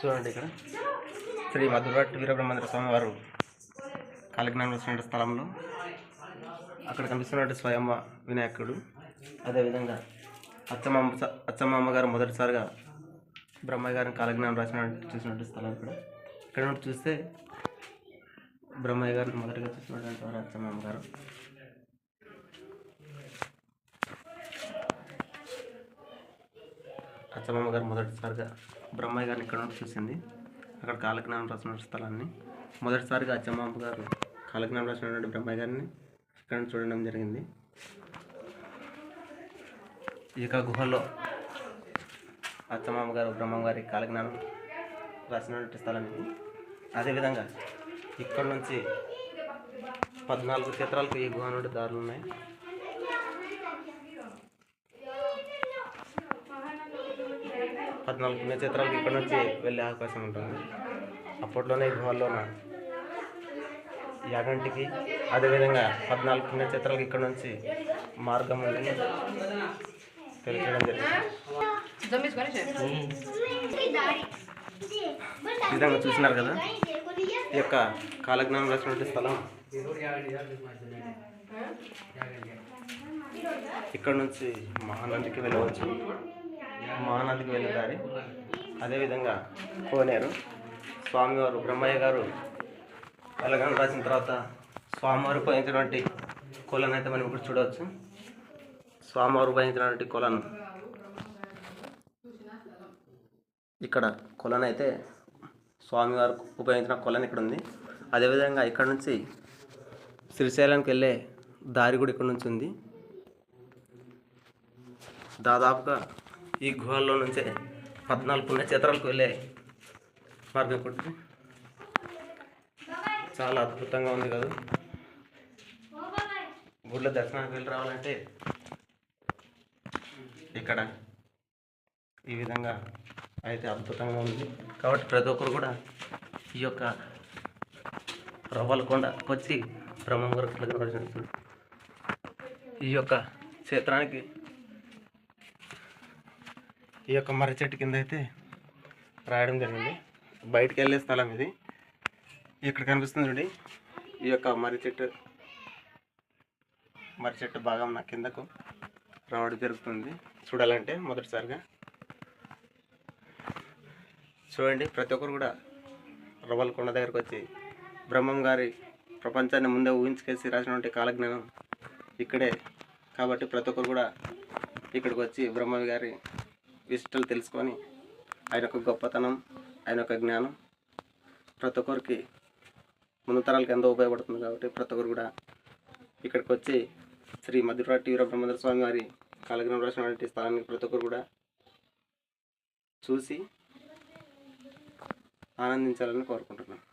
చూడండి ఇక్కడ. శ్రీ మధురట్ వీరబ్రహ్మేంద్ర స్వామివారు కాలజ్ఞానం వచ్చిన స్థలంలో అక్కడ కనిపిస్తున్నట్టు స్వయం వినాయకుడు. అదేవిధంగా అచ్చమ్మ అచ్చమ్మ గారు మొదటిసారిగా బ్రహ్మయ్య గారిని కాలజ్ఞానం రాసిన చూసినట్టు స్థలం ఇక్కడ. ఇక్కడ నుండి చూస్తే బ్రహ్మయ్య గారిని మొదటిగా చూసినటువంటి వారు అచ్చమ్మ గారు. అచ్చమ్మ గారు మొదటిసారిగా బ్రహ్మయ్య గారిని ఇక్కడ నుంచి చూసింది. అక్కడ కాలజ్ఞానం రాసిన స్థలాన్ని. మొదటిసారిగా అచ్చమ్మ గారు కాలజ్ఞానం రాసినటువంటి బ్రహ్మయ్య గారిని ఇక్కడ నుంచి చూడడం జరిగింది. ఈ యొక్క గుహలో అచ్చమ్మ గారు బ్రహ్మ గారి కాలజ్ఞానం రాసినటువంటి స్థలం ఇది. అదేవిధంగా ఇక్కడ నుంచి పద్నాలుగు క్షేత్రాలకు ఈ గుహ నుండి దారులు ఉన్నాయి. పద్నాలుగు నక్షత్రాలకు ఇక్కడ నుంచి వెళ్ళే అవకాశం ఉంటుంది. అప్పట్లోనే ఈ గుహల్లోన యాగంటికి అదేవిధంగా పద్నాలుగు పుణ్యక్షేత్రాలకు ఇక్కడ నుంచి మార్గం ఉంది తెలియడం జరిగింది. ఈ విధంగా చూసినారు కదా? ఈ యొక్క కాలజ్ఞానం రాసినటువంటి స్థలం. ఇక్కడ నుంచి మహానందికి వెళ్ళవచ్చు. మహానదికి వెళ్ళే దారి. అదేవిధంగా కోనేరు. స్వామివారు బ్రహ్మయ్య గారు కలగనం రాసిన తర్వాత స్వామివారు ఉపయోగించినటువంటి కొలను అయితే మనం ఇప్పుడు చూడవచ్చు. స్వామివారు పోయించినటువంటి కొలను. ఇక్కడ కొలను అయితే స్వామివారు ఉపయోగించిన కొలను ఇక్కడ ఉంది. అదేవిధంగా ఇక్కడ నుంచి శ్రీశైలంకి వెళ్ళే దారి కూడా ఇక్కడ నుంచి ఉంది. దాదాపుగా ఈ గుహల్లో నుంచే పద్నాలుగు పుణ్యక్షేత్రాలకు వెళ్ళే మార్గం కొట్టు. చాలా అద్భుతంగా ఉంది కదా. గుళ్ళ దర్శనానికి వెళ్ళి రావాలంటే ఇక్కడ ఈ విధంగా అయితే అద్భుతంగా ఉంది. కాబట్టి ప్రతి ఒక్కరు కూడా ఈ యొక్క రవ్వలకొండకు వచ్చి బ్రహ్మం గారు ఈ యొక్క క్షేత్రానికి ఈ యొక్క మర్రి చెట్టు కింద అయితే రాయడం జరిగింది. బయటికి వెళ్ళే స్థలం ఇది. ఇక్కడ కనిపిస్తుంది చూడండి. ఈ యొక్క మర్రి చెట్టు మర్రి చెట్టు భాగం నా కిందకు రావడం జరుగుతుంది. చూడాలంటే మొదటిసారిగా. చూడండి ప్రతి ఒక్కరు కూడా రవ్వలకొండ దగ్గరకు వచ్చి బ్రహ్మం గారి ప్రపంచాన్ని ముందే ఊహించుకేసి రాసినటువంటి కాలజ్ఞానం ఇక్కడే. కాబట్టి ప్రతి ఒక్కరు కూడా ఇక్కడికి వచ్చి బ్రహ్మ గారి విశిష్టలు తెలుసుకొని ఆయన యొక్క గొప్పతనం ఆయన యొక్క జ్ఞానం. ప్రతి ఒక్కరికి ముందు తరాలకు ఎంతో ఉపయోగపడుతుంది కాబట్టి ప్రతి ఒక్కరు కూడా ఇక్కడికి వచ్చి శ్రీ మధురా టీవీర బ్రహ్మేంద్ర స్వామి వారి కాలజ్ఞానం రాసినటువంటి స్థలాన్ని ప్రతి ఒక్కరు కూడా చూసి ఆనందించాలని కోరుకుంటున్నాను.